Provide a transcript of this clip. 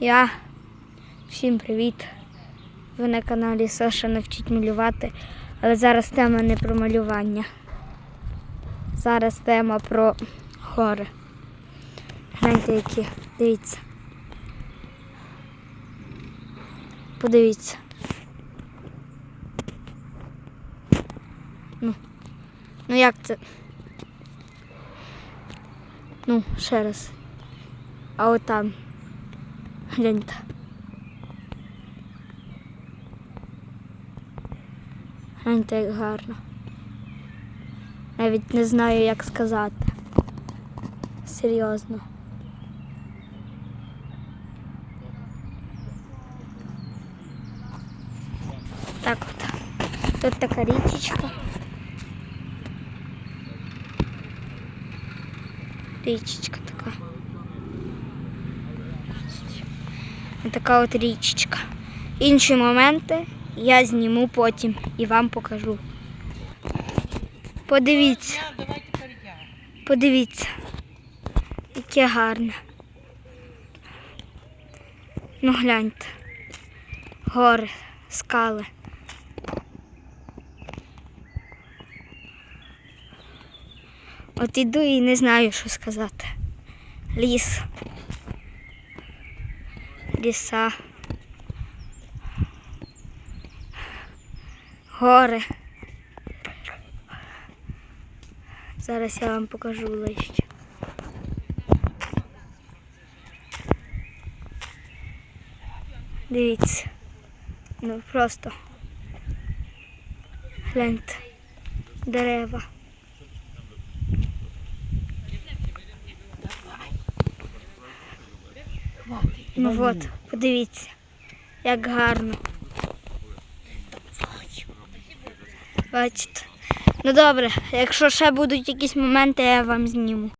Я всім привіт. Ви на каналі Саша навчить малювати. Але зараз тема не про малювання. Зараз тема про гори. Гляньте які. Дивіться. Подивіться. Ну, ну як це? Ну, ще раз. А от там. Гляньте. Гляньте, як гарно. Навіть не знаю, як сказати. Серйозно. Так от. Тут така річечка. Річечка така. Така от річечка. Інші моменти я зніму потім і вам покажу. Подивіться, подивіться, яке гарне. Ну гляньте. Гори, скали. От іду і не знаю, що сказати. Ліс. Ліса. Гори. Зараз я вам покажу ближче. Дивіться. Ну просто. Гляньте. Дерева. Ну от, подивіться, як гарно. Бачите. Ну добре, якщо ще будуть якісь моменти, я вам зніму.